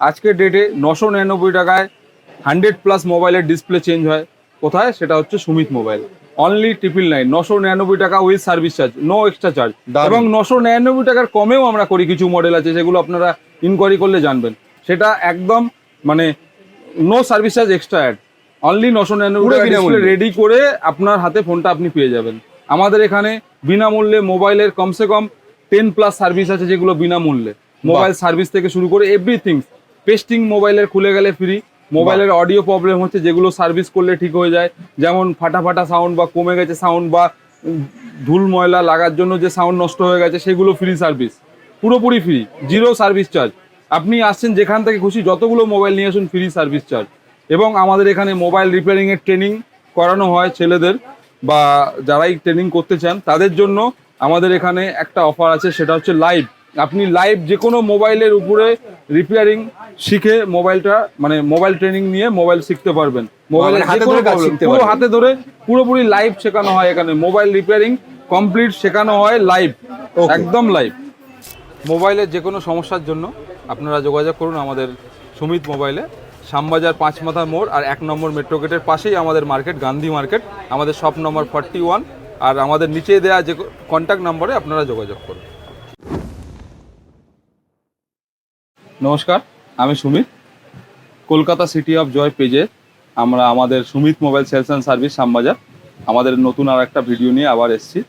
আজকের ডেটে নশো নিরানব্বই টাকায় হান্ড্রেড প্লাস মোবাইলের ডিসপ্লে চেঞ্জ হয়। কোথায়? সেটা হচ্ছে Sumit mobile only triple nine নশো নিরানব্বই টাকা with service charge no extra charge এবং নশো নিরানব্বই টাকার কমেও আমরা করি কিছু মডেল আছে সেগুলো আপনারা ইনকোয়ারি করলে জানবেন। সেটা একদম মানে no service charge extra add only নশো নিরানব্বই রেডি করে আপনার হাতে ফোনটা আপনি পেয়ে যাবেন। আমাদের এখানে বিনামূল্যে মোবাইলের কমসে কম টেন প্লাস সার্ভিস আছে যেগুলো বিনামূল্যে। মোবাইল সার্ভিস থেকে শুরু করে এভরিথিং পেস্টিং মোবাইলের খুলে গেলে ফ্রি মোবাইলের অডিও প্রবলেম হচ্ছে যেগুলো সার্ভিস করলে ঠিক হয়ে যায়। যেমন ফাটা ফাটা সাউন্ড বা কমে গেছে সাউন্ড বা ধুল ময়লা লাগার জন্য যে সাউন্ড নষ্ট হয়ে গেছে সেগুলো ফ্রি সার্ভিস পুরোপুরি ফ্রি জিরো সার্ভিস চার্জ আপনি আসছেন যেখান থেকে খুশি যতগুলো মোবাইল নিয়ে আসুন ফ্রি সার্ভিস চার্জ এবং আমাদের এখানে মোবাইল রিপেয়ারিংয়ের ট্রেনিং করানো হয় ছেলেদের বা যারাই ট্রেনিং করতে চান তাদের জন্য আমাদের এখানে একটা অফার আছে সেটা হচ্ছে লাইভ আপনি লাইভ যে কোনো মোবাইলের উপরে রিপেয়ারিং শিখে মোবাইলটা মানে মোবাইল ট্রেনিং নিয়ে মোবাইল শিখতে পারবেন। মোবাইলের হাতে ধরে কাজ শিখতে পুরো পারবেন। হাতে ধরে পুরোপুরি লাইভ শেখানো হয় এখানে। মোবাইল রিপেয়ারিং কমপ্লিট শেখানো হয় লাইভ একদম লাইভ মোবাইলের যে কোনো সমস্যার জন্য আপনারা যোগাযোগ করুন আমাদের সুমিত মোবাইলে শ্যামবাজার পাঁচ মাথা মোড় আর এক নম্বর মেট্রো গেটের পাশেই আমাদের মার্কেট গান্ধী মার্কেট আমাদের শপ নম্বর ফর্টি ওয়ান আর আমাদের নিচে দেওয়া যে কন্ট্যাক্ট নম্বরে আপনারা যোগাযোগ করুন। নমস্কার আমি Sumit. Kolkata city of joy পেজে আমরা আমাদের Sumit mobile sales and service Shyambazar আমাদের নতুন আর একটা ভিডিও নিয়ে আবার এসেছি।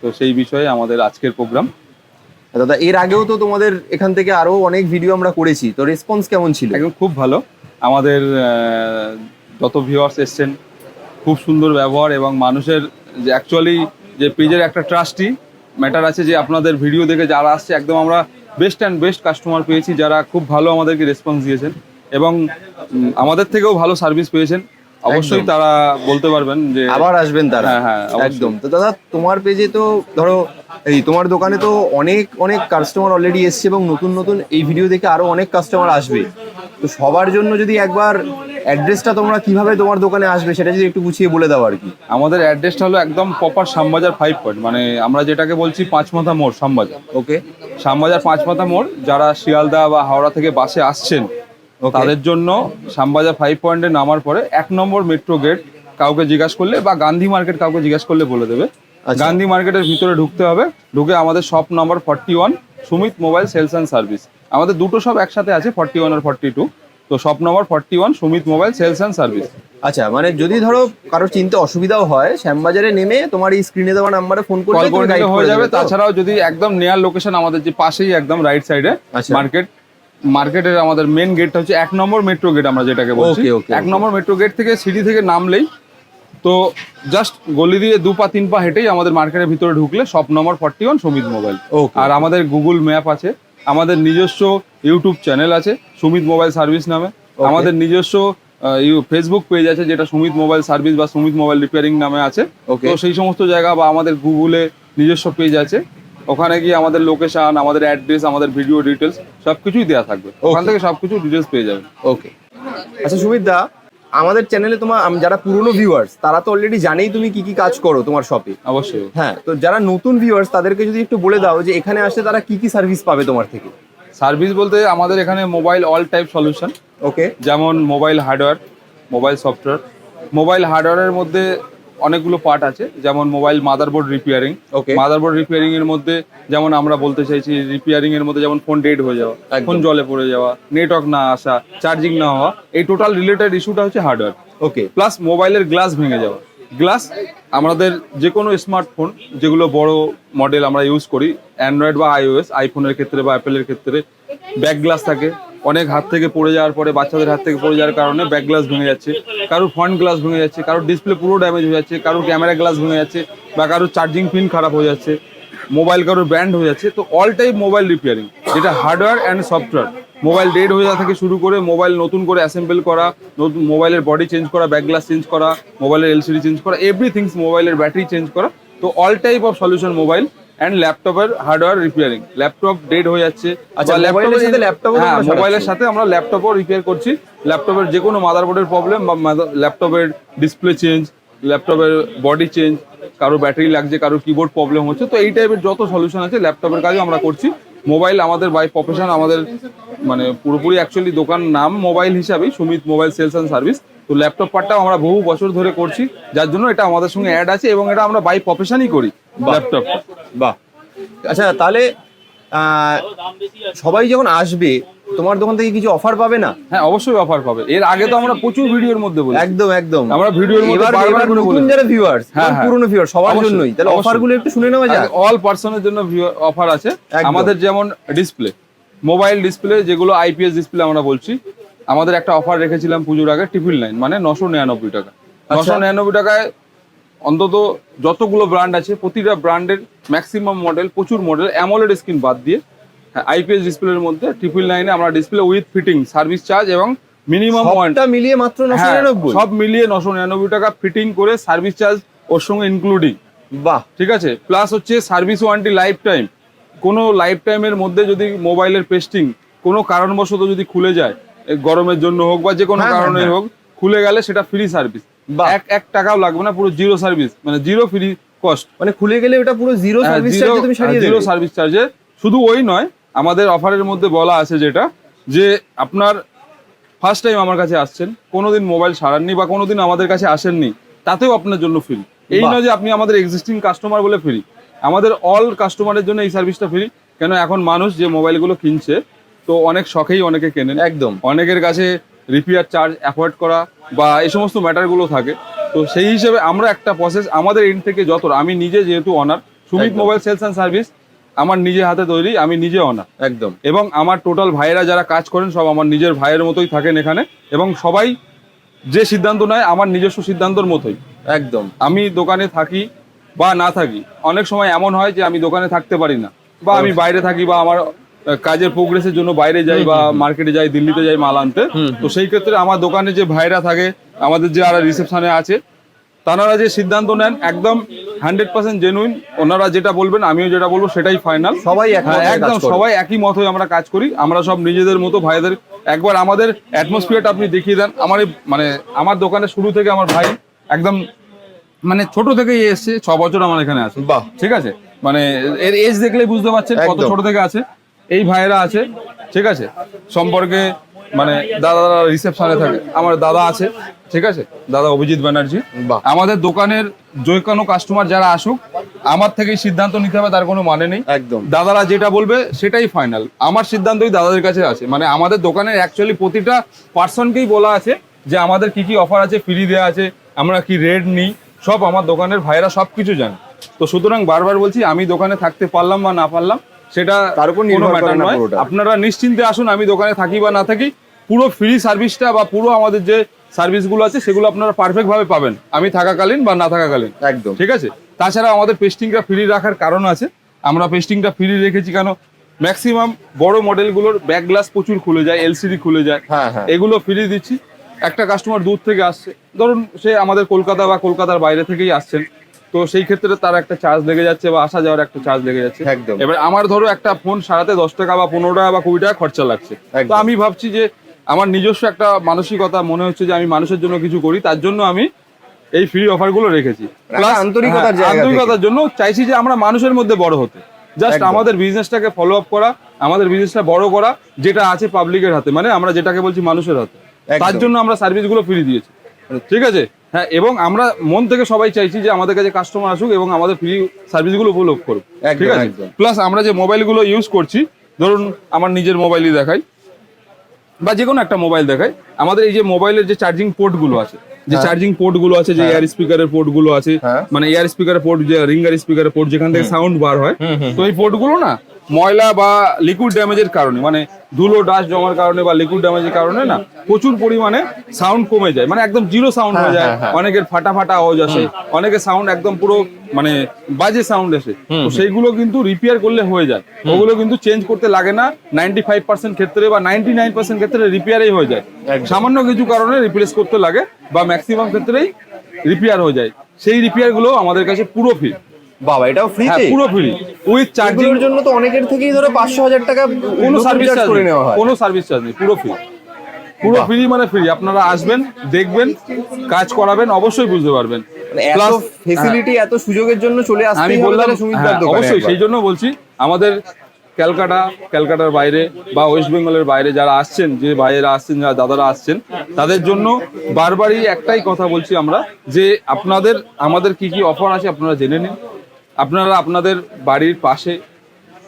তো সেই বিষয়ে আমাদের আজকের প্রোগ্রাম দাদা এর আগেও তো তোমাদের এখান থেকে আরও অনেক ভিডিও আমরা করেছি। তো রেসপন্স কেমন ছিল? একদম খুব ভালো। আমাদের যত ভিউয়ার্স এসছেন খুব সুন্দর ব্যবহার এবং মানুষের যে অ্যাকচুয়ালি যে পেজের একটা ট্রাস্টই ম্যাটার আছে যে আপনাদের ভিডিও দেখে যারা আসছে একদম আমরা বেস্ট অ্যান্ড বেস্ট কাস্টমার পেয়েছি যারা খুব ভালো আমাদেরকে রেসপন্স দিয়েছেন এবং আমাদের থেকেও ভালো সার্ভিস পেয়েছেন। অবশ্যই তারা বলতে পারবেন যে আবার আসবেন তারা। হ্যাঁ, হ্যাঁ, একদম। তো দাদা তোমার পেজে তো ধরো এই তোমার দোকানে তো অনেক অনেক কাস্টমার অলরেডি এসছে এবং নতুন নতুন এই ভিডিও দেখে আরও অনেক কাস্টমার আসবে। তো সবার জন্য যদি একবার অ্যাড্রেসটা তোমরা কীভাবে তোমার দোকানে আসবে সেটা যদি একটু গুছিয়ে বলে দাও আর কি। আমাদের অ্যাড্রেসটা হলো একদম প্রপার শ্যামবাজার ফাইভ পয়েন্ট মানে আমরা যেটাকে বলছি পাঁচমাথা মোড় শ্যামবাজার। ওকে শ্যামবাজার পাঁচমাথা মোড় যারা শিয়ালদা বা হাওড়া থেকে বাসে আসছেন. তাদের জন্য শ্যামবাজার ফাইভ পয়েন্টে নামার পরে এক নম্বর মেট্রো গেট কাউকে জিজ্ঞাসা করলে বা গান্ধী মার্কেট কাউকে জিজ্ঞাসা করলে বলে দেবে। আচ্ছা। গান্ধী মার্কেটের ভিতরে ঢুকতে হবে ঢুকে আমাদের shop number forty one Sumit mobile sales and service আমাদের দুটো শপ একসাথে আছে ফর্টি ওয়ান আর ফর্টি টু তো shop number forty one Sumit mobile sales and service আচ্ছা মানে যদি ধরো কারও চিনতে অসুবিধাও হয় শ্যামবাজারে নেমে তোমার এই স্ক্রিনে দেওয়া নাম্বারে ফোন কল করে হয়ে যাবে। তাছাড়াও যদি একদম নেয়ার লোকেশন আমাদের যে পাশেই একদম রাইট সাইডে। মার্কেট মার্কেটের আমাদের মেন গেটটা হচ্ছে এক নম্বর মেট্রো গেট আমরা যেটাকে বলছি। এক নম্বর মেট্রো গেট থেকে সিঁড়ি থেকে নামলেই তো জাস্ট গলি দিয়ে দু পা তিন পা হেঁটেই আমাদের মার্কেটের ভিতরে ঢুকলে shop number forty one Sumit mobile. আর আমাদের গুগল ম্যাপ আছে। আমাদের নিজস্ব ইউটিউব চ্যানেল আছে সুমিত মোবাইল সার্ভিস নামে। আমাদের নিজস্ব ফেসবুক পেজ আছে যেটা সুমিত মোবাইল সার্ভিস বা সুমিত মোবাইল রিপেয়ারিং নামে আছে. তো সেই সমস্ত জায়গা বা আমাদের গুগলে নিজস্ব পেজ আছে। ওখানে গিয়ে আমাদের লোকেশন আমাদের অ্যাড্রেস আমাদের ভিডিও ডিটেলস সবকিছুই দেওয়া থাকবে। ওখান থেকে সবকিছু ডিটেলস পেয়ে যাবেন। ওকে আচ্ছা সুমিত দা আমাদের চ্যানেলে তোমার যারা পুরনো ভিউয়ার্স তারা তো অলরেডি জানেই তুমি কি কি কাজ করো তোমার শপে অবশ্যই। হ্যাঁ তো যারা নতুন ভিউয়ার্স তাদেরকে যদি একটু বলে দাও যে এখানে আসলে তারা কি কি সার্ভিস পাবে তোমার থেকে? সার্ভিস বলতে আমাদের এখানে mobile all type solution okay যেমন mobile hardware mobile software mobile হার্ডওয়্যারের মধ্যে অনেকগুলো পার্ট আছে যেমন mobile motherboard repairing Okay. Motherboard repairing এর মধ্যে যেমন আমরা বলতে চাইছি রিপেয়ারিং এর মধ্যে যেমন ফোন ডেড হয়ে যাওয়া। ফোন জলে পড়ে যাওয়া নেটওয়ার্ক না আসা চার্জিং না হওয়া এই টোটাল রিলেটেড ইস্যুটা হচ্ছে হার্ডওয়্যার ওকে প্লাস মোবাইলের গ্লাস ভেঙে যাওয়া। গ্লাস আমাদের যে কোনো স্মার্টফোন যেগুলো বড় মডেল আমরা ইউজ করি অ্যান্ড্রয়েড বা আইওএস আইফোনের ক্ষেত্রে বা অ্যাপেলের ক্ষেত্রে ব্যাক গ্লাস থাকে। অনেক হাত থেকে পড়ে যাওয়ার পরে বাচ্চাদের হাত থেকে পড়ে যাওয়ার কারণে ব্যাক গ্লাস ভেঙে যাচ্ছে, কারোর ফ্রন্ট গ্লাস ভেঙে যাচ্ছে, কারোর ডিসপ্লে পুরো ড্যামেজ হয়ে যাচ্ছে, কারোর ক্যামেরা গ্লাস ভেঙে যাচ্ছে বা কারোর চার্জিং পিন খারাপ হয়ে যাচ্ছে, মোবাইল কারোর ব্যান্ড হয়ে যাচ্ছে, তো অল টাইপ মোবাইল রিপেয়ারিং যেটা hardware and software mobile dead হয়ে যাওয়া থেকে শুরু করে মোবাইল নতুন করে অ্যাসেম্বল করা, নতুন মোবাইলের বডি চেঞ্জ করা ব্যাক গ্লাস চেঞ্জ করা মোবাইলের এলসিডি চেঞ্জ করা এভরিথিংস মোবাইলের ব্যাটারি চেঞ্জ করা, তো all type of solution mobile and ল্যাপটপের হার্ডওয়্যার রিপেয়ারিং ল্যাপটপ ডেড হয়ে যাচ্ছে। আচ্ছা, বা সাথে laptop-ও হ্যাঁ মোবাইলের সাথে আমরা ল্যাপটপও রিপেয়ার করছি। ল্যাপটপের যে কোনো মাদারবোর্ডের প্রবলেম বা ল্যাপটপের ডিসপ্লে চেঞ্জ ল্যাপটপের বডি চেঞ্জ কারও ব্যাটারি লাগছে কারও কিবোর্ড প্রবলেম হচ্ছে তো এই টাইপের যত সলিউশন আছে ল্যাপটপের কাজও আমরা করছি। মোবাইল আমাদের বাই প্রফেশন আমাদের মানে পুরোপুরি অ্যাকচুয়ালি দোকান নাম মোবাইল হিসাবেই Sumit mobile sales and service তো ল্যাপটপ পার্টটাও আমরা বহু বছর ধরে করছি যার জন্য এটা আমাদের সঙ্গে অ্যাড আছে এবং এটা আমরা বাই প্রফেশনই করি ল্যাপটপ বাহ। আচ্ছা তাহলে সবাই যখন আসবে তোমার দোকান থেকে কিছু অফার পাবে না? হ্যাঁ অবশ্যই অফার পাবে। এর আগে তো আমরা প্রচুর ভিডিওর মধ্যে বলি একদম একদম। আমরা ভিডিওর মধ্যে বারবার করে বলেছি। যারা ভিউয়ার্স হ্যাঁ, হ্যাঁ। পুরনো ভিউয়ার সবার জন্যই। তাহলে অবশ্যই। অফারগুলো একটু শুনে নেওয়া যাক। অল পার্সনের জন্য অফার আছে। আমাদের যেমন ডিসপ্লে মোবাইল ডিসপ্লে যেগুলো আইপিএস ডিসপ্লে আমরা বলছি আমাদের একটা অফার রেখেছিলাম পুজোর আগে টিফিন লাইন মানে নশো নিরানব্বই টাকা। আচ্ছা। নশো নিরানব্বই টাকায় অন্তত যতগুলো ব্র্যান্ড আছে প্রতিটা ব্র্যান্ডের ম্যাক্সিমাম মডেল প্রচুর মডেল অ্যামোলেড স্ক্রিন বাদ দিয়ে আইপিএস ডিসপ্লের মধ্যে ট্রিপল নাইনে আমরা display with fitting service charge এবং মিনিমাম ওয়ান সবটা মিলিয়ে মাত্র নশো হ্যাঁ, সব মিলিয়ে নশো নিরানব্বই টাকা ফিটিং করে সার্ভিস চার্জ ওর সঙ্গে ইনক্লুডিং বাহ। ঠিক আছে? প্লাস হচ্ছে সার্ভিস ওয়ারেন্টি লাইফ টাইম কোনো লাইফ টাইমের মধ্যে যদি মোবাইলের পেস্টিং কোনো কারণবশত যদি খুলে যায় গরমের জন্য হোক বা যে কোনো হ্যাঁ, হ্যাঁ, কারণে হ্যাঁ। হোক খুলে গেলে সেটা ফ্রি সার্ভিস। এক এক টাকাও লাগবে না পুরো জিরো সার্ভিস মানে জিরো ফ্রি কস্ট মানে খুলে গেলে ওটা পুরো জিরো সার্ভিস চার্জে তুমি সারিয়ে জিরো সার্ভিস চার্জে শুধু ওই নয় আমাদের অফারের মধ্যে বলা আছে যেটা যে আপনার ফার্স্ট টাইম আমার কাছে আসছেন কোনোদিন মোবাইল সারাননি বা কোনোদিন আমাদের কাছে আসেননি তাতেও আপনার জন্য ফ্রি এই নয় যে আপনি আমাদের এক্সিস্টিং কাস্টমার বলে ফ্রি আমাদের অল কাস্টমারের জন্য এই সার্ভিসটা ফ্রি কেন এখন মানুষ যে মোবাইলগুলো কিনছে তো অনেক শখেই অনেকে কেনেন। একদম। অনেকের কাছে রিপেয়ার চার্জ অ্যাফোর্ড করা বা এই সমস্ত ম্যাটারগুলো থাকে। তো সেই হিসেবে আমরা একটা প্রসেস আমাদের এন্ড থেকে যত আমি নিজে যেহেতু owner Sumit mobile sales and service আমার নিজে হাতে তৈরি আমি নিজে অনার একদম। এবং আমার টোটাল ভাইয়েরা যারা কাজ করেন সব আমার নিজের ভাইয়ের মতোই থাকেন এখানে। এবং সবাই যে সিদ্ধান্ত নেয় আমার নিজস্ব সিদ্ধান্তর মতোই। একদম। আমি দোকানে থাকি বা না থাকি অনেক সময় এমন হয় যে আমি দোকানে থাকতে পারি না বা আমি বাইরে থাকি বা আমার কাজের প্রোগ্রেসের জন্য বাইরে যাই বা মার্কেটে যাই দিল্লিতে যাই মাল আনতে। তো সেই ক্ষেত্রে আমার দোকানে যে ভাইরা থাকে আমাদের যে আর রিসেপশনে আছে তারা যে সিদ্ধান্ত নেন একদম হান্ড্রেড পার্সেন্ট জেনুইন ওনারা যেটা বলবেন আমিও যেটা বলব সেটাই ফাইনাল সবাই হ্যাঁ, একদম সবাই একই মত হয়ে আমরা কাজ করি। আমরা সব নিজেদের মতো ভাইদের একবার আমাদের অ্যাটমসফিয়ারটা আপনি দেখিয়ে দেন। আমার মানে আমার দোকানে শুরু থেকে আমার ভাই একদম মানে ছোট থেকেই এসছে ছ বছর আমার এখানে আছে। বাহ। ঠিক আছে? মানে এর এজ দেখলেই বুঝতে পারছেন কত ছোট থেকে আছে। এই ভাইয়েরা আছে ঠিক আছে? সম্পর্কে মানে দাদা রিসেপশনে থাকে আমার দাদা আছে ঠিক আছে? দাদা অভিজিৎ ব্যানার্জি। আমাদের দোকানের যে কোনো কাস্টমার যারা আসুক আমার থেকেই সিদ্ধান্ত নিতে হবে তার কোনো মানে নেই। একদম। দাদারা যেটা বলবে সেটাই ফাইনাল আমার সিদ্ধান্তই দাদাদের কাছে আছে। মানে আমাদের দোকানের অ্যাকচুয়ালি প্রতিটা পার্সনকেই বলা আছে যে আমাদের কি কি অফার আছে ফ্রি দেওয়া আছে আমরা কি রেট নিই সব আমার দোকানের ভাইরা সব কিছু জানে। তো সুতরাং বারবার বলছি আমি দোকানে থাকতে পারলাম বা না পারলাম সেটা তার উপর নির্ভর করে নয়। আপনারা নিশ্চিন্তে আসুন আমি দোকানে থাকি বা না থাকি পুরো ফ্রি সার্ভিসটা বা পুরো আমাদের যে সার্ভিসগুলো আছে সেগুলো আপনারা পারফেক্ট ভাবে পাবেন। আমি থাকাকালীন বা না থাকাকালীন। একদম। ঠিক আছে? তাছাড়া আমাদের পেস্টিংটা ফ্রি রাখার কারণ আছে। আমরা পেস্টিংটা ফ্রি রেখেছি কেন? ম্যাক্সিমাম বড় মডেলগুলোর ব্যাক গ্লাস প্রচুর খুলে যায় এলসিডি খুলে যায়। হ্যাঁ হ্যাঁ। এগুলো ফ্রি দিচ্ছি। একটা কাস্টমার দূর থেকে আসছে। ধরুন সে আমাদের কলকাতা বা কলকাতার বাইরে থেকেই আসছেন। তো সেই ক্ষেত্রে তার একটা চার্জ লেগে যাচ্ছে বা আসা যাওয়ার একটা চার্জ লেগে যাচ্ছে। একদম। এবার আমার ধরো একটা ফোন সারাতে দশ টাকা বা পনেরো টাকা বা কুড়ি টাকা খরচা লাগছে। তো আমি ভাবছি যে আমার নিজস্ব একটা মানসিকতা মনে হচ্ছে যে আমি মানুষের জন্য কিছু করি তার জন্য আমি এই ফ্রি অফারগুলো রেখেছি। আন্তরিকতার আন্তরিকতার জন্য চাইছি যে আমরা মানুষের মধ্যে বড় হতে। জাস্ট আমাদের বিজনেসটাকে ফলো আপ করা আমাদের বিজনেসটা বড় করা যেটা আছে পাবলিকের হাতে। মানে আমরা যেটাকে বলছি মানুষের হাতে। তার জন্য আমরা সার্ভিসগুলো ফ্রি দিয়েছি। ঠিক আছে? হ্যাঁ এবং আমরা মন থেকে সবাই চাইছি যে আমাদের কাছে কাস্টমার আসুক এবং আমাদের ফ্রি সার্ভিসগুলো উপভোগ করুক ঠিক আছে প্লাস আমরা যে মোবাইলগুলো ইউজ করছি ধরুন আমার নিজের মোবাইলই দেখাই বা যে কোনো একটা মোবাইল দেখাই আমাদের এই যে মোবাইলের যে চার্জিং পোর্টগুলো আছে যে হ্যাঁ। চার্জিং পোর্টগুলো আছে যে হ্যাঁ। এয়ার স্পিকারের পোর্টগুলো আছে হ্যাঁ। মানে এয়ার স্পিকারের পোর্ট যে রিঙ্গার স্পিকারের পোর্ট যেখান থেকে সাউন্ড বার হয় তো এই পোর্টগুলো না ময়লা বা লিকুইড ড্যামেজের কারণে মানে ধুলো ডাস্ট জমার কারণে বা লিকুইড ড্যামেজের কারণে না প্রচুর পরিমাণে সাউন্ড কমে যায়। মানে একদম জিরো সাউন্ড হয়ে যায়। হ্যাঁ, হ্যাঁ। অনেকের ফাটা ফাটা আওয়াজ আসে অনেকের সাউন্ড একদম পুরো মানে বাজে সাউন্ড আসে। তো সেইগুলো কিন্তু রিপেয়ার করলে হয়ে যায়। ওগুলো কিন্তু চেঞ্জ করতে লাগে না। নাইনটি ফাইভ পার্সেন্ট ক্ষেত্রে বা নাইনটি নাইন পার্সেন্ট ক্ষেত্রে রিপেয়ারই হয়ে যায়। সামান্য কিছু কারণে রিপ্লেস করতে লাগে বা ম্যাক্সিমাম ক্ষেত্রেই রিপেয়ার হয়ে যায়। সেই রিপেয়ারগুলো আমাদের কাছে পুরো ফ্রি বাবা এটাও হ্যাঁ ফ্রিতে পুরো ফ্রি উইথ চার্জিং এগুলোর জন্য তো অনেকের থেকেই ধরো পাঁচশো হাজার টাকা কোনো সার্ভিস চার্জ করে নেওয়া হয়। কোনো সার্ভিস চার্জ নেই পুরো ফ্রি পুরো ফ্রি মানে ফ্রি আপনারা আসবেন দেখবেন কাজ করাবেন অবশ্যই বুঝতে পারবেন। মানে এত ফেসিলিটি এত সুযোগের জন্য চলে আসতে আমি বললাম হ্যাঁ, অবশ্যই সেই জন্য বলছি আমাদের ক্যালকাটা ক্যালকাটার বাইরে বা ওয়েস্ট বেঙ্গলের বাইরে যারা আসছেন যে ভাইয়েরা আসছেন যারা দাদারা আসছেন তাদের জন্য বারবারই একটাই কথা বলছি আমরা যে আপনাদের আমাদের কি কি অফার আছে আপনারা জেনে নিন। আপনারা আপনাদের বাড়ির পাশে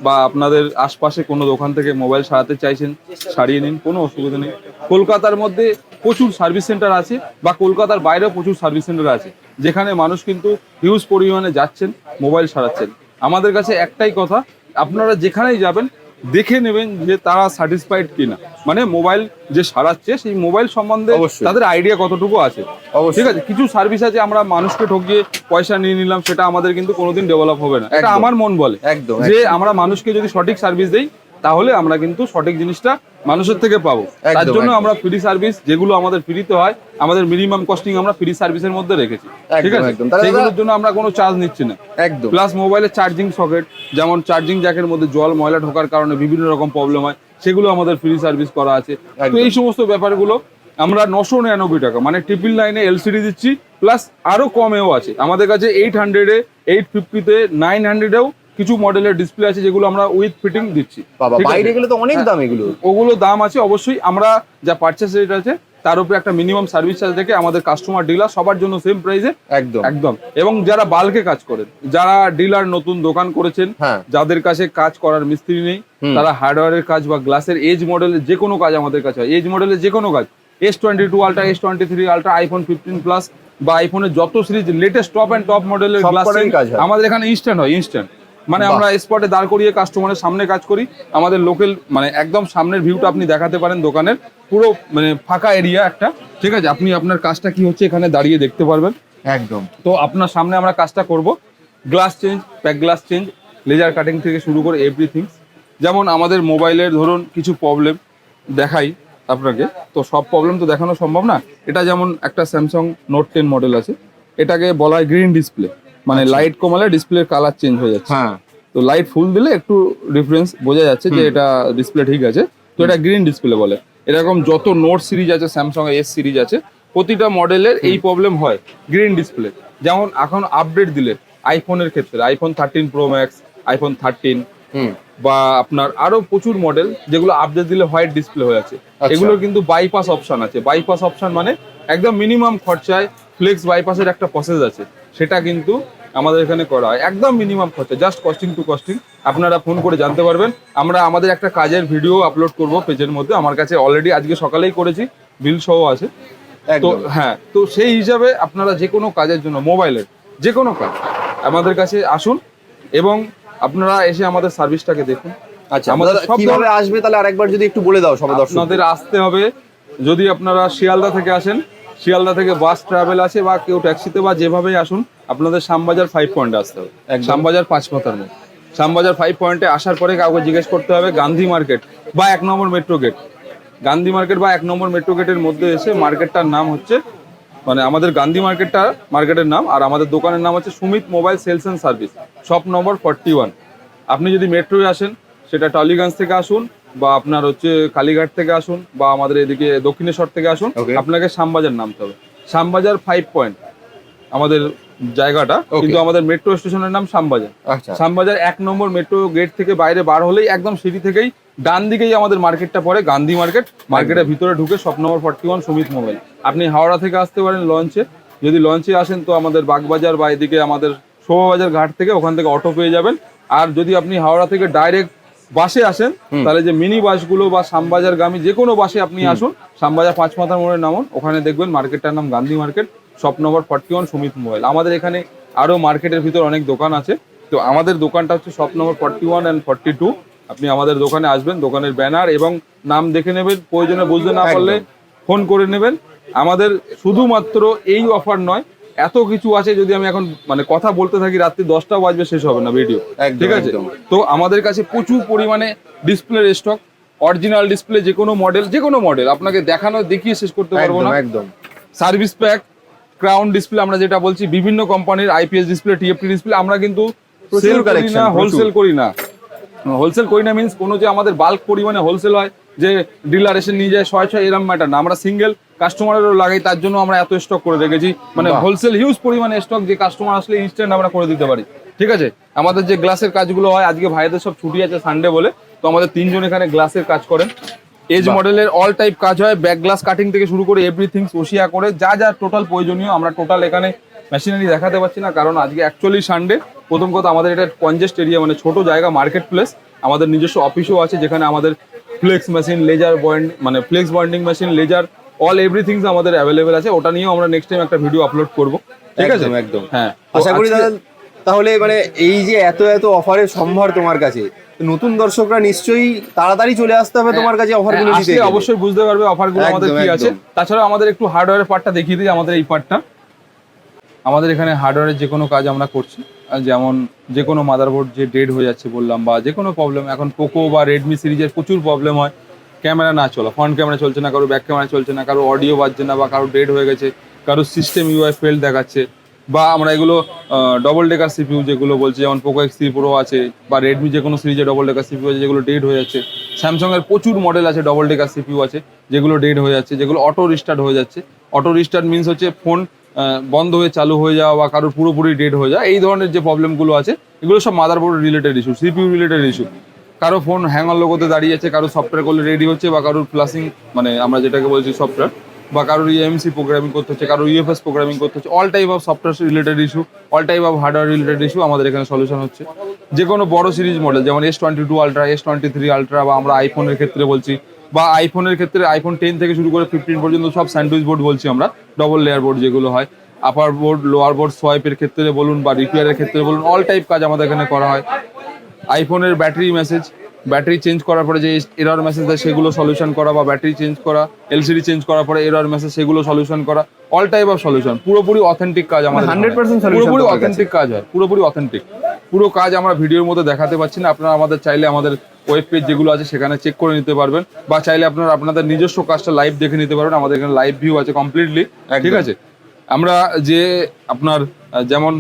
বা আপনাদের আশপাশে কোনো দোকান থেকে মোবাইল সারাতে চাইছেন, সারিয়ে নিন, কোনো অসুবিধা নেই। কলকাতার মধ্যে প্রচুর সার্ভিস সেন্টার আছে বা কলকাতার বাইরেও প্রচুর সার্ভিস সেন্টার আছে, যেখানে মানুষ কিন্তু হিউজ পরিমাণে যাচ্ছেন, মোবাইল সারাচ্ছেন। আমাদের কাছে একটাই কথা, আপনারা যেখানেই যাবেন দেখে নেবেন যে তারা স্যাটিসফাইড কিনা। মানে মোবাইল যে সারাচ্ছে সেই মোবাইল সম্বন্ধে। তাদের আইডিয়া কতটুকু আছে। ঠিক আছে? কিছু সার্ভিস আছে আমরা মানুষকে ঠকিয়ে পয়সা নিয়ে নিলাম সেটা আমাদের কিন্তু কোনোদিন ডেভেলপ হবে না। এটা আমার মন বলে। একদম, যে আমরা মানুষকে যদি সঠিক সার্ভিস দেই তাহলে আমরা কিন্তু সঠিক জিনিসটা মানুষের থেকে পাবো। তার জন্য আমরা ফ্রি সার্ভিস যেগুলো আমাদের ফ্রিতে হয় আমাদের মিনিমাম কস্টিং আমরা ফ্রি সার্ভিসের মধ্যে রেখেছি। ঠিক আছে? সেগুলোর জন্য আমরা কোনো চার্জ নিচ্ছি না। একদম। প্লাস মোবাইলের চার্জিং সকেট যেমন চার্জিং জ্যাকের মধ্যে জল ময়লা ঢোকার কারণে বিভিন্ন রকম প্রবলেম হয় সেগুলো আমাদের ফ্রি সার্ভিস করা আছে। তো এই সমস্ত ব্যাপারগুলো আমরা নশো নিরানব্বই টাকা মানে ট্রিপল লাইনে এলসিডি দিচ্ছি প্লাস আরও কমেও আছে। আমাদের কাছে এইট হান্ড্রেডে এইট ফিফটিতে নাইন হান্ড্রেডেও কিছু মডেলের ডিসপ্লে আছে যেগুলো আমরা উইথ ফিটিং দিচ্ছি। বাবা বাইরে গেলে তো অনেক দাম এগুলো। ওগুলো দাম আছে অবশ্যই। আমরা যা পারচেস রেট আছে তার উপরে একটা মিনিমাম সার্ভিস চার্জ থেকে আমাদের কাস্টমার ডিলার সবার জন্য সেম প্রাইসে একদম। একদম। এবং যারা বাল্কে কাজ করেন যারা ডিলার নতুন দোকান করেছেন হ্যাঁ। যাদের কাছে কাজ করার মিস্ত্রি নেই তারা হার্ডওয়্যারের কাজ বা গ্লাসের এজ মডেলের যে কোনো কাজ আমাদের কাছে হয়। এজ মডেলের যে কোনো কাজ। S twenty two ultra S twenty three ultra iPhone fifteen plus বা আইফোনের যত series latest top and top মডেলের গ্লাস কাজ আমাদের এখানে ইনস্ট্যান্ট হয় ইনস্ট্যান্ট মানে আমরা স্পটে দাঁড় করিয়ে কাস্টমারের সামনে কাজ করি। আমাদের লোকাল মানে একদম সামনের ভিউটা আপনি দেখাতে পারেন দোকানের। পুরো মানে ফাঁকা এরিয়া একটা। ঠিক আছে? আপনি আপনার কাজটা কি হচ্ছে এখানে দাঁড়িয়ে দেখতে পারবেন। একদম। তো আপনার সামনে আমরা কাজটা করব। Glass change pack glass change laser cutting থেকে শুরু করে এভরিথিং যেমন আমাদের মোবাইলের ধরুন কিছু প্রবলেম দেখাই আপনাকে। তো সব প্রবলেম তো দেখানো সম্ভব না। এটা যেমন একটা স্যামসাং নোট টেন মডেল আছে। এটাকে বলা হয় গ্রিন ডিসপ্লে মানে লাইট কমালে ডিসপ্লের কালার চেঞ্জ হয়ে যাচ্ছে। হ্যাঁ। তো লাইট ফুল দিলে একটু ডিফারেন্স বোঝা যাচ্ছে যে এটা ডিসপ্লে ঠিক আছে। তো এটা গ্রিন ডিসপ্লে বলে। এরকম যত নোট সিরিজ আছে স্যামসাং এস সিরিজ আছে প্রতিটা মডেলের এই প্রবলেম হয় গ্রিন ডিসপ্লে যেমন এখন আপডেট দিলে আইফোনের ক্ষেত্রে iPhone thirteen pro max iPhone thirteen বা আপনার আরও প্রচুর মডেল যেগুলো আপডেট দিলে হোয়াইট ডিসপ্লে হয়ে আছে। আচ্ছা। এগুলোর কিন্তু বাইপাস অপশন আছে। বাইপাস অপশন মানে একদম মিনিমাম খরচায় ফ্লেক্স বাইপাসের একটা প্রসেস আছে। সেটা কিন্তু আমাদের এখানে করা হয়। একদম মিনিমাম খরচা জাস্ট কস্টিং টু কস্টিং আপনারা ফোন করে জানতে পারবেন। আমরা আমাদের একটা কাজের ভিডিও আপলোড করব পেজের মধ্যে। আমার কাছে অলরেডি আজকে সকালেই করেছি। বিল সহ আছে। তো হ্যাঁ তো সেই হিসাবে আপনারা যে কোনো কাজের জন্য মোবাইলের যে কোনো কাজ আমাদের কাছে আসুন এবং আপনারা এসে আমাদের সার্ভিসটাকে দেখুন। আচ্ছা আমাদের কীভাবে আসবে তাহলে আরেকবার যদি একটু বলে দাও সবাই দর্শক আপনাদের আসতে হবে। যদি আপনারা শিয়ালদা থেকে আসেন শিয়ালদা থেকে বাস ট্রাভেল আছে বা কেউ ট্যাক্সিতে বা যেভাবেই আসুন আপনাদের শ্যামবাজার ফাইভ পয়েন্টে আসতে হবে। একদম। শ্যামবাজার পাঁচ মাথার মোড় শ্যামবাজার ফাইভ পয়েন্টে আসার পরে কাউকে জিজ্ঞেস করতে হবে গান্ধী মার্কেট বা এক number metro gate Gandhi market বা এক নম্বর মেট্রো গেটের মধ্যে এসে মার্কেটটার নাম হচ্ছে মানে আমাদের গান্ধী মার্কেটটা মার্কেটের নাম আর আমাদের দোকানের নাম হচ্ছে Sumit mobile sales and service shop number forty one আপনি যদি মেট্রোয় আসেন সেটা টলিগঞ্জ থেকে আসুন বা আপনার হচ্ছে কালীঘাট থেকে আসুন বা আমাদের এদিকে দক্ষিণেশ্বর থেকে আসুন আপনাকে শ্যামবাজার নামতে হবে। শ্যামবাজার ফাইভ পয়েন্ট আমাদের জায়গাটা কিন্তু আমাদের মেট্রো স্টেশনের নাম শ্যামবাজার। আচ্ছা। শ্যামবাজার এক নম্বর মেট্রো গেট থেকে বাইরে বার হলেই একদম সিঁড়ি থেকেই ডান দিকেই আমাদের মার্কেটটা পড়ে গান্ধী মার্কেট মার্কেটের ভিতরে ঢুকে shop number forty one Sumit mobile আপনি হাওড়া থেকে আসতে পারেন লঞ্চে যদি লঞ্চে আসেন তো আমাদের বাগবাজার বা এদিকে আমাদের শোভাবাজার ঘাট থেকে ওখান থেকে অটো পেয়ে যাবেন। আর যদি আপনি হাওড়া থেকে ডাইরেক্ট বাসে আসেন তাহলে যে মিনি বাসগুলো বা শ্যামবাজার গামী যে কোনো বাসে আপনি আসুন শ্যামবাজার পাঁচ মাথার মোড়ে নামুন ওখানে দেখবেন মার্কেটটার নাম Gandhi market shop number forty one Sumit mobile. আমাদের এখানে আরও মার্কেটের ভিতর অনেক দোকান আছে তো আমাদের দোকানটা হচ্ছে shop number forty one and forty two আপনি আমাদের দোকানে আসবেন দোকানের ব্যানার এবং নাম দেখে নেবেন প্রয়োজনে বুঝতে না পারলে ফোন করে নেবেন। আমাদের শুধুমাত্র এই অফার নয় এত কিছু আছে যদি আমি এখন মানে কথা বলতে থাকি রাত্রি দশটা বাজবে শেষ হবে না ভিডিও ঠিক আছে? তো আমাদের কাছে প্রচুর পরিমাণে ডিসপ্লের স্টক অরিজিনাল ডিসপ্লে যে কোনো মডেল যে কোনো মডেল আপনাকে দেখানো দেখিয়ে শেষ করতে পারব না। একদম সার্ভিস প্যাক ক্রাউন ডিসপ্লে আমরা যেটা বলছি বিভিন্ন কোম্পানির আইপিএস ডিসপ্লে টিএফটি ডিসপ্লে আমরা কিন্তু সেল করি না হোলসেল করি না। হোলসেল করি না মিন্স কোনো যে আমাদের বাল্ক পরিমাণে হোলসেল হয় যে ডিলার এসে নিয়ে যায় ছয় ছয় এরম ম্যাটার না। আমরা সিঙ্গেল কাস্টমারেরও লাগাই তার জন্য আমরা এত স্টক করে রেখেছি। মানে হোলসেল হিউজ পরিমাণে স্টক যে কাস্টমার আসলে ইনস্ট্যান্ট আমরা করে দিতে পারি। ঠিক আছে? আমাদের যে গ্লাসের কাজগুলো হয় আজকে ভাইদের সব ছুটি আছে সানডে বলে তো আমাদের তিনজন এখানে গ্লাসের কাজ করেন। এজ মডেলের অল টাইপ কাজ হয় ব্যাক গ্লাস কাটিং থেকে শুরু করে এভরিথিং ওশিয়া করে যা যা টোটাল প্রয়োজনীয় আমরা টোটাল এখানে মেশিনারি দেখাতে পারছি না কারণ আজকে অ্যাকচুয়ালি সানডে প্রথম কথা আমাদের এটা কনজেস্ট এরিয়া মানে ছোট জায়গা মার্কেট প্লেস আমাদের নিজস্ব অফিসও আছে যেখানে আমাদের ফ্লেক্স মেশিন লেজার বয়েন্ড মানে flex bonding machine laser all everythings আমাদের অ্যাভেলেবেল আছে। ওটা নিয়েও আমরা নেক্সট টাইম একটা ভিডিও আপলোড করব। ঠিক আছে? একদম। হ্যাঁ। আশা করি দাদা তাহলে মানে এই যে এত এত অফারের সম্ভার তোমার কাছে নতুন দর্শকরা নিশ্চয়ই তাড়াতাড়ি চলে আসতে হবে তোমার কাছে অফারগুলো হ্যাঁ, নিতে অবশ্যই বুঝতে পারবে অফারগুলো আমাদের একদম, কি আছে। তাছাড়া আমাদের একটু হার্ডওয়্যারের পার্টটা দেখিয়ে দিই আমাদের এই পার্টটা আমাদের এখানে হার্ডওয়্যারের যে কোনো কাজ আমরা করছি। যেমন যে কোনো মাদারবোর্ড যে ডেড হয়ে যাচ্ছে বললাম বা যে কোনো প্রবলেম এখন পোকো বা রেডমি সিরিজের প্রচুর প্রবলেম হয়। ক্যামেরা না চলা ফ্রন্ট ক্যামেরা চলছে না, কারও ব্যাক ক্যামেরা চলছে না, কারও অডিও বাজছে না বা কারও ডেড হয়ে গেছে, কারও সিস্টেম ইউআই ফেল দেখাচ্ছে, বা আমরা এগুলো ডবল ডেকার সিপিউ যেগুলো বলছি, যেমন পোকো এক্স থ্রি প্রো আছে, বা রেডমি যে কোনো সিরিজে ডবল ডেকার সিপিউ আছে, যেগুলো ডেড হয়ে যাচ্ছে স্যামসং এর প্রচুর মডেল আছে ডবল ডেকার সিপিউ আছে, যেগুলো ডেড হয়ে যাচ্ছে, যেগুলো অটো রিস্টার্ট হয়ে যাচ্ছে অটো রিস্টার্ট মিনস হচ্ছে ফোন বন্ধ হয়ে, চালু হয়ে যাওয়া বা কারোর পুরোপুরি ডেড হয়ে যাওয়া, এই ধরনের যে প্রবলেমগুলো আছে, এগুলো সব motherboard related issue CPU related issue কারও ফোন হ্যাঙ্গার লোগোতে দাঁড়িয়ে আছে, কারও সফটওয়্যার করলে রেডি হচ্ছে বা কারোর প্লাসিং মানে আমরা যেটাকে বলছি সফটওয়্যার বা কারোর ইএমসি প্রোগ্রামিং করতে হচ্ছে, কারোর ইউএফএস প্রোগ্রামিং করতে হচ্ছে all type of software related issue all type of hardware related issue আমাদের এখানে সলিউশন হচ্ছে। যে কোনো বড় সিরিজ মডেল যেমন S twenty two ultra S twenty three ultra বা আমরা আইফোনের ক্ষেত্রে বলছি, বা আইফোনের ক্ষেত্রে আইফোন টেন থেকে শুরু করে ফিফটিন পর্যন্ত সব স্যান্ডউইচ বোর্ড বলছি আমরা ডবল লেয়ার বোর্ড যেগুলো হয় আপার বোর্ড লোয়ার বোর্ড সোয়াইপের ক্ষেত্রে বলুন বা রিপেয়ারের ক্ষেত্রে বলুন অল টাইপ কাজ আমাদের এখানে করা হয়। আইফোনের ব্যাটারি মেসেজ ব্যাটারি চেঞ্জ করার পরে যে এরর মেসেজ দেয় সেগুলো সলিউশন করা বা ব্যাটারি চেঞ্জ করা এলসিডি চেঞ্জ করার পরে এরর মেসেজ সেগুলো সলিউশন করা অল টাইপ অফ সলিউশন পুরোপুরি অথেন্টিক কাজ আমাদের 100% এখানে হয়। solution পুরোপুরি অথেন্টিক কাজ হয় পুরোপুরি অথেন্টিক পুরো কাজ আমরা ভিডিওর মধ্যে দেখাতে পাচ্ছি না আপনারা আমাদের চাইলে আমাদের ওয়েব পেজ যেগুলো আছে সেখানে চেক করে নিতে পারবেন বা চাইলে আপনারা আপনাদের নিজস্ব কাজটা লাইভ দেখে নিতে পারবেন আমাদের এখানে লাইভ ভিউ আছে কমপ্লিটলি। ঠিক আছে আমরা যে আপনার যেমন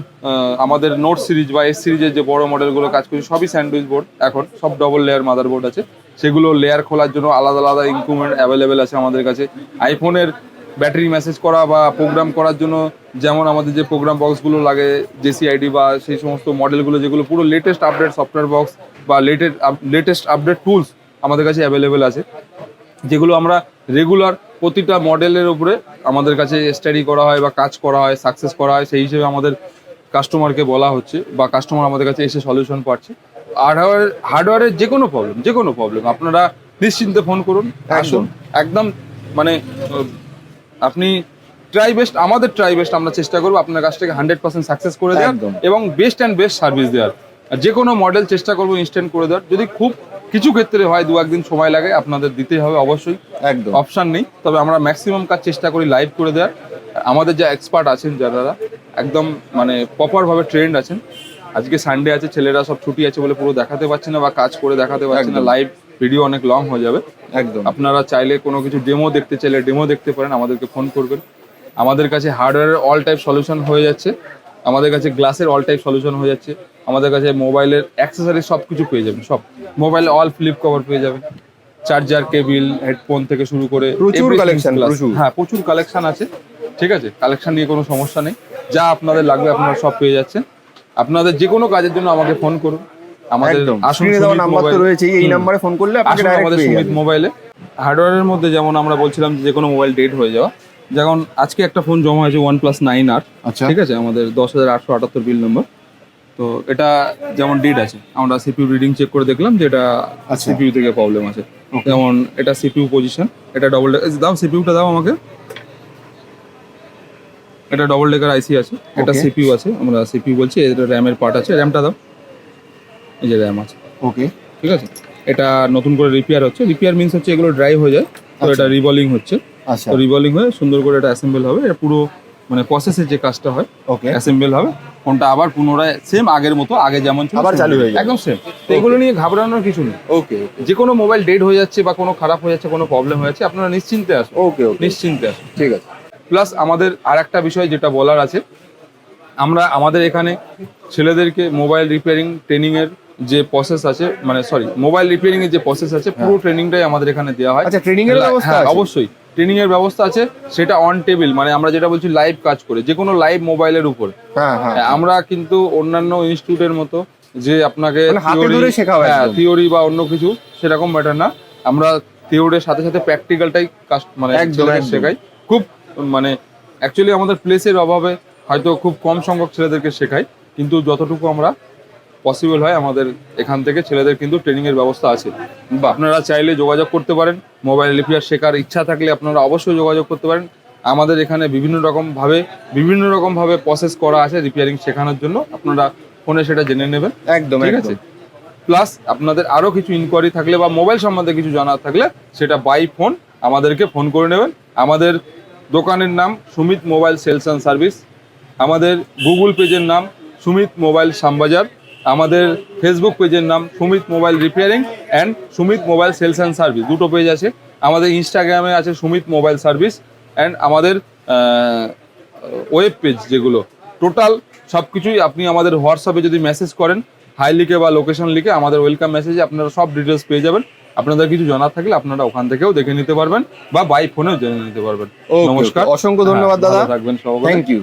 আমাদের নোট সিরিজ বা এস সিরিজের যে বড় মডেলগুলো কাজ করছি, সবই স্যান্ডউইচ বোর্ড এখন, সব ডবল লেয়ার মাদার বোর্ড আছে। সেগুলো লেয়ার খোলার জন্য আলাদা আলাদা ইনক্রুমেন্ট অ্যাভেলেবেল আছে আমাদের কাছে। আইফোনের ব্যাটারি মেসেজ করা বা প্রোগ্রাম করার জন্য যেমন আমাদের যে প্রোগ্রাম বক্সগুলো লাগে জেসিআইডি বা সেই সমস্ত মডেলগুলো যেগুলো পুরো লেটেস্ট আপডেট সফটওয়্যার বক্স বা লেটেস্ট লেটেস্ট আপডেট টুলস আমাদের কাছে অ্যাভেলেবেল আছে। যেগুলো আমরা রেগুলার প্রতিটা মডেলের উপরে আমাদের কাছে স্টাডি করা হয় বা কাজ করা হয় সাকসেস করা হয় সেই হিসেবে আমাদের কাস্টমারকে বলা হচ্ছে বা কাস্টমার আমাদের কাছে এসে সলিউশন পাচ্ছে। হার্ডওয়্যার হার্ডওয়্যারের যে কোনো প্রবলেম যে কোনো প্রবলেম আপনারা নিশ্চিন্তে ফোন করুন। আসুন একদম মানে আপনি ট্রাই বেস্ট আমাদের ট্রাই বেস্ট আমরা চেষ্টা করব আপনার কাছ থেকে হান্ড্রেড পার্সেন্ট সাকসেস করে দেওয়ার এবং বেস্ট অ্যান্ড বেস্ট সার্ভিস দেওয়ার। আর যে কোনো মডেল চেষ্টা করব ইনস্ট্যান্ট করে দেওয়ার। যদি খুব কিছু ক্ষেত্রে হয় দু একদিন সময় লাগে আপনাদের দিতে হবে অবশ্যই। একদম। অপশন নেই তবে আমরা ম্যাক্সিমাম কাজ চেষ্টা করি লাইভ করে দেওয়ার। আমাদের যে এক্সপার্ট আছেন যারা একদম মানে প্রপারভাবে ট্রেন্ড আছেন। আজকে সানডে আছে ছেলেরা সব ছুটি আছে বলে পুরো দেখাতে পারছে না বা কাজ করে দেখাতে পারছে না লাইভ ভিডিও অনেক লং হয়ে যাবে। একদম। আপনারা চাইলে কোনো কিছু ডেমো দেখতে চাইলে ডেমো দেখতে পারেন আমাদেরকে ফোন করবেন। আমাদের কাছে হার্ডওয়্যারের অল টাইপ সলিউশন হয়ে যাচ্ছে। আমাদের কাছে গ্লাসের অল টাইপ সলিউশন হয়ে যাচ্ছে। আমাদের কাছে মোবাইলের অ্যাক্সেসারি সব কিছু পেয়ে যাবেন সব। মোবাইলে অল ফ্লিপ কভার পেয়ে যাবেন। চার্জার কেবিল হেডফোন থেকে শুরু করে প্রচুর। প্রচুর। হ্যাঁ প্রচুর কালেকশন আছে। ঠিক আছে? কালেকশন নিয়ে কোনো সমস্যা নেই। যা আপনাদের লাগবে আপনারা সব পেয়ে যাচ্ছেন। আপনাদের যে কোনো কাজের জন্য আমাকে ফোন করুন। আমাদের স্ক্রিনে দেওয়া নাম্বার তো রয়েছে এই। নাম্বারে ফোন করলে আপনাকে ডাইরেক্ট আমাদের সুমিত মোবাইলে হার্ডওয়্যারের মধ্যে যেমন আমরা বলছিলাম যে কোনো মোবাইল ডেট হয়ে যাওয়া। যেমন আজকে একটা ফোন জমা হয়েছে ওয়ান প্লাস নাইন আর আচ্ছা। ঠিক আছে? আমাদের দশ হাজার আটশো আটাত্তর বিল নম্বর তো এটা যেমন ডেট আছে আমরা সিপিউ রিডিং চেক করে দেখলাম যে এটা আচ্ছা। সিপিউ থেকে প্রবলেম আছে। যেমন এটা সিপিউ পজিশন এটা ডবল দাও সিপিউটা দাও আমাকে। এটা ডবল ডেকার আইসি আছে এটা সিপিউ আছে আমরা সিপিউ বলছি এটা র্যামের পার্ট আছে র্যামটা দাও। এই যে র্যাম আছে। ওকে ঠিক আছে? এটা নতুন করে রিপেয়ার হচ্ছে। রিপেয়ার মিন্স হচ্ছে এগুলো ড্রাই হয়ে যায় তো এটা রিভলিং হচ্ছে। আচ্ছা। তো রিভলিং হয়ে সুন্দর করে এটা অ্যাসেম্বল হবে। এটা পুরো মানে প্রসেসের যে কাজটা হয় ওকে অ্যাসেম্বল হবে। ফোনটা আবার পুনরায় সেম আগের মতো আগে যেমন ছিল আবার চালু হয়ে। একদম সেম তো এগুলো নিয়ে ঘাবড়ানোর কিছু নেই। ওকে যে কোনো মোবাইল ডেড হয়ে যাচ্ছে বা কোনো খারাপ হয়ে যাচ্ছে কোনো প্রবলেম হয়ে যাচ্ছে আপনারা নিশ্চিন্তে আসুন। ওকে ওকে নিশ্চিন্তে আসুন। ঠিক আছে। প্লাস আমাদের আর একটা বিষয় যেটা বলার আছে আমরা আমাদের এখানে ছেলেদেরকে মোবাইল রিপেয়ারিং ট্রেনিং এর যে প্রসেস আছে মানে সরি মোবাইল রিপেয়ারিং এর যে প্রসেস আছে পুরো ট্রেনিংটাই আমাদের এখানে দেওয়া হয়। আচ্ছা ট্রেনিং এর ব্যবস্থা হ্যাঁ আছে? অবশ্যই। ট্রেনিং এর ব্যবস্থা আছে সেটা অন টেবিল মানে আমরা যেটা বলছি লাইভ কাজ করে যে কোনো লাইভ মোবাইলের উপর। হ্যাঁ হ্যাঁ। আমরা কিন্তু অন্যান্য ইনস্টিটিউটের মতো যে আপনাকে মানে থিওরি বা অন্য কিছু সেরকম ব্যাটার না। আমরা থিওরির সাথে সাথে প্র্যাকটিক্যালটাই মানে ছেলেদের একদম। শেখাই। খুব মানে অ্যাকচুয়ালি আমাদের প্লেসের অভাবে হয়তো খুব কম সংখ্যক ছেলেদেরকে শেখাই কিন্তু যতটুকু আমরা পসিবল হয় আমাদের এখান থেকে ছেলেদের কিন্তু ট্রেনিং এর ব্যবস্থা আছে। বা আপনারা চাইলে যোগাযোগ করতে পারেন মোবাইল রিপেয়ার শেখার ইচ্ছা থাকলে আপনারা অবশ্যই যোগাযোগ করতে পারেন। আমাদের এখানে বিভিন্ন রকম ভাবে বিভিন্ন রকম ভাবে প্রসেস করা আছে রিপেয়ারিং শেখানোর জন্য। আপনারা ফোনে সেটা জেনে নেবেন। একদম ঠিক আছে? প্লাস আপনাদের আরও কিছু ইনকোয়ারি থাকলে বা মোবাইল সম্বন্ধে কিছু জানার থাকলে সেটা বাই ফোন আমাদেরকে ফোন করে নেবেন। আমাদের দোকানের নাম Sumit mobile sales and service. আমাদের গুগল পেজের নাম সুমিত মোবাইল শ্যামবাজার। আমাদের ফেসবুক পেজের নাম Sumit mobile repairing and Sumit mobile sales and service দুটো পেজ আছে। আমাদের ইনস্টাগ্রামে আছে সুমিত মোবাইল সার্ভিস অ্যান্ড আমাদের ওয়েব পেজ যেগুলো। টোটাল সব কিছুই আপনি আমাদের হোয়াটসঅ্যাপে যদি মেসেজ করেন হাই লিখে বা লোকেশন লিখে আমাদের ওয়েলকাম মেসেজে আপনারা সব ডিটেলস পেয়ে যাবেন। আপনাদের কিছু জানার থাকলে আপনারা ওখান থেকেও দেখে নিতে পারবেন বা বাই ফোনেও জেনে নিতে পারবেন। নমস্কার। অসংখ্য ধন্যবাদ হ্যাঁ, দাদা। থাকবেন সবাই থ্যাংক ইউ